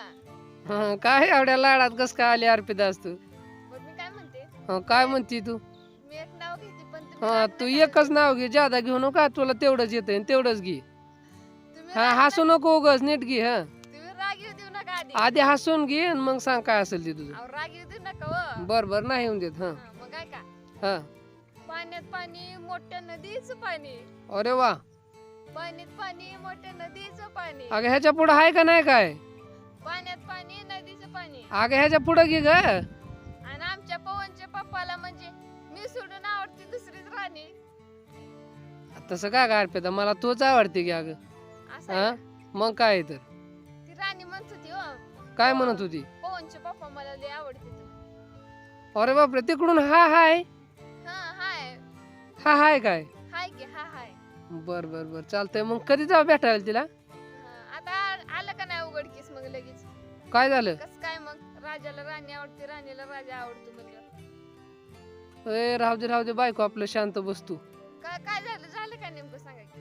का? हं, काय एवढ्या लाडात कस काय आली अर्पिता बरं मी काय म्हणते? हं, काय म्हणती तू? मी एक नाव घेते पण तुम्ही हा राग तू नका एकच नाव घे जादा घेऊ नका तुला तेवढंच येतंय आणि तेवढंच घे. तुम्ही हा राग हसू नको उगस नीट घे हा. नका- तुम्ही राग येऊ देऊ नका आधी. आधी हसून घे आणि मग सांग काय असेल ते तुझं. अहो, राग येऊ देऊ नका व बर बर नाही येऊन देत हा. हा, मग काय का? हा. पाण्यात पाणी मोठ्या नदीचं पाणी. अरे वा. पाण्यात पाणी मोठ्या नदीचं पाणी. अगं ह्याच्या पुढं आहे का नाही काय? नदीचं पाणी. अगं ह्याच्या पुढं घे ग. आणि आमच्या पवनच्या पप्पाला म्हणजे मी सोडून आवडते दुसरीच राणी. तसं काय काय अर्पिता? मला तूच आवडते की अगं. असं हा? आहे का? मग काय तर? ती राणी म्हणत होती हो. काय म्हणत होती? पवनचे पप्पा मला लय आवडते तू. अरे बापरे तिकडून हा हाय? हा हाय. हा हाय काय? हाय की हा हाय. बर बर बर. चालतंय. मग कधी जाऊ भेटायला तिला? हा, आता आलं का नाही उघडकीस मग लगेच? काय झालं? कस काय मग? राजाला राणी आवडते राणीला राजा आवडतो ए राहू दे राहू दे बायको आपलं शांत बसतू काय काय झालं? झालं का नेमकं? सांगा की.